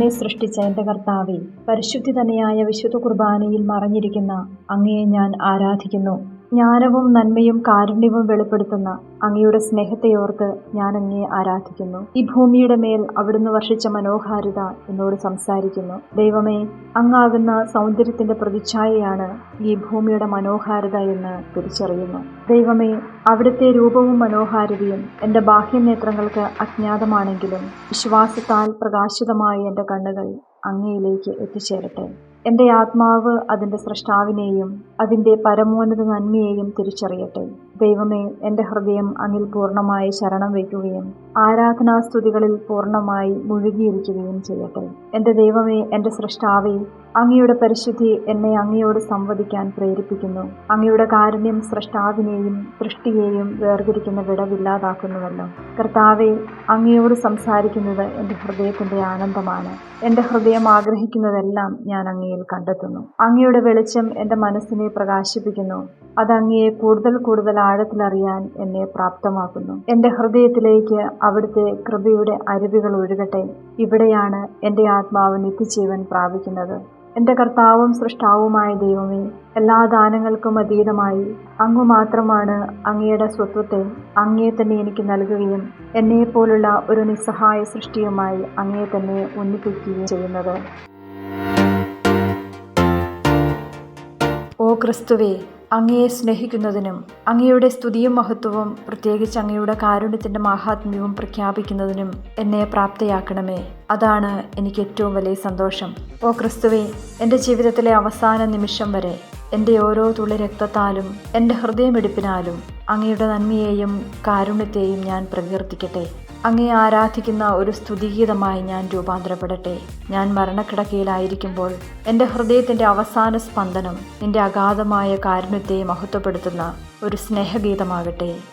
എന്നെ സൃഷ്ടിച്ച എന്റെ കർത്താവെ പരിശുദ്ധി തന്നെയായ വിശുദ്ധ കുർബാനയിൽ മറഞ്ഞിരിക്കുന്ന അങ്ങയെ ഞാൻ ആരാധിക്കുന്നു. ജ്ഞാനവും നന്മയും കാരുണ്യവും വെളിപ്പെടുത്തുന്ന അങ്ങയുടെ സ്നേഹത്തെയോർത്ത് ഞാൻ അങ്ങയെ ആരാധിക്കുന്നു. ഈ ഭൂമിയുടെ മേൽ അവിടുന്ന് വർഷിച്ച മനോഹാരിത എന്നോട് സംസാരിക്കുന്നു. ദൈവമേ അങ്ങാകുന്ന സൗന്ദര്യത്തിന്റെ പ്രതിച്ഛായയാണ് ഈ ഭൂമിയുടെ മനോഹാരിത എന്ന് തിരിച്ചറിയുന്നു. ദൈവമേ അവിടുത്തെ രൂപവും മനോഹാരിതയും എന്റെ ബാഹ്യനേത്രങ്ങൾക്ക് അജ്ഞാതമാണെങ്കിലും വിശ്വാസത്താൽ പ്രകാശിതമായ എന്റെ കണ്ണുകൾ അങ്ങയിലേക്ക് എത്തിച്ചേരട്ടെ. എന്റെ ആത്മാവ് അതിന്റെ സൃഷ്ടാവിനെയും അതിന്റെ പരമോന്നത നന്മയെയും തിരിച്ചറിയട്ടെ. ദൈവമേ എന്റെ ഹൃദയം അങ്ങിൽ പൂർണമായി ശരണം വയ്ക്കുകയും ആരാധനാസ്തുതികളിൽ പൂർണമായി മുഴുകിയിരിക്കുകയും ചെയ്യട്ടെ. എന്റെ ദൈവമേ എന്റെ സൃഷ്ടാവേ അങ്ങയുടെ പരിശുദ്ധി എന്നെ അങ്ങയോട് സംവദിക്കാൻ പ്രേരിപ്പിക്കുന്നു. അങ്ങയുടെ കാരുണ്യം സൃഷ്ടാവിനെയും സൃഷ്ടിയെയും വേർതിരിക്കുന്ന വിടവില്ലാതാക്കുന്നുവല്ലോ കർത്താവെ അങ്ങയോട് സംസാരിക്കുന്നത് എന്റെ ഹൃദയത്തിന്റെ ആനന്ദമാണ്. എന്റെ ഹൃദയം ആഗ്രഹിക്കുന്നതെല്ലാം ഞാൻ അങ്ങയിൽ കണ്ടെത്തുന്നു. അങ്ങയുടെ വെളിച്ചം എന്റെ മനസ്സിനെ പ്രകാശിപ്പിക്കുന്നു. അത് അങ്ങയെ കൂടുതൽ കൂടുതൽ ആഴത്തിലറിയാൻ എന്നെ പ്രാപ്തമാക്കുന്നു. എന്റെ ഹൃദയത്തിലേക്ക് അവിടുത്തെ കൃപയുടെ അരുവികൾ ഒഴുകട്ടെ. ഇവിടെയാണ് എന്റെ ആത്മാവ് നിത്യജീവൻ പ്രാപിക്കുന്നത്. എന്റെ കർത്താവും സൃഷ്ടാവുമായ ദൈവമേ എല്ലാ ദാനങ്ങൾക്കും അതീതമായി. അങ്ങ് മാത്രമാണ് അങ്ങയുടെ സ്വത്വത്തെ അങ്ങയെ തന്നെ എനിക്ക് നൽകുകയും എന്നെപ്പോലുള്ള ഒരു നിസ്സഹായ സൃഷ്ടിയുമായി അങ്ങയെ തന്നെ ഒന്നിപ്പിക്കുകയും ചെയ്യുന്നത്. ക്രിസ്തുവേ അങ്ങയെ സ്നേഹിക്കുന്നതിനും അങ്ങയുടെ സ്തുതിയും മഹത്വവും പ്രത്യേകിച്ച് അങ്ങയുടെ കാരുണ്യത്തിന്റെ മാഹാത്മ്യവും പ്രഖ്യാപിക്കുന്നതിനും എന്നെ പ്രാപ്തയാക്കണമേ. അതാണ് എനിക്ക് ഏറ്റവും വലിയ സന്തോഷം. ഓ ക്രിസ്തുവേ എന്റെ ജീവിതത്തിലെ അവസാന നിമിഷം വരെ എന്റെ ഓരോ തുള്ളി രക്തത്താലും എന്റെ ഹൃദയമെടുപ്പിനാലും അങ്ങയുടെ നന്മയെയും കാരുണ്യത്തെയും ഞാൻ പ്രകീർത്തിക്കട്ടെ. അങ്ങയെ ആരാധിക്കുന്ന ഒരു സ്തുതിഗീതമായി ഞാൻ രൂപാന്തരപ്പെടട്ടെ. ഞാൻ മരണക്കിടക്കയിലായിരിക്കുമ്പോൾ എന്റെ ഹൃദയത്തിന്റെ അവസാന സ്പന്ദനം എന്റെ അഗാധമായ കാരുണ്യത്തെ മഹത്വപ്പെടുത്തുന്ന ഒരു സ്നേഹഗീതമാകട്ടെ.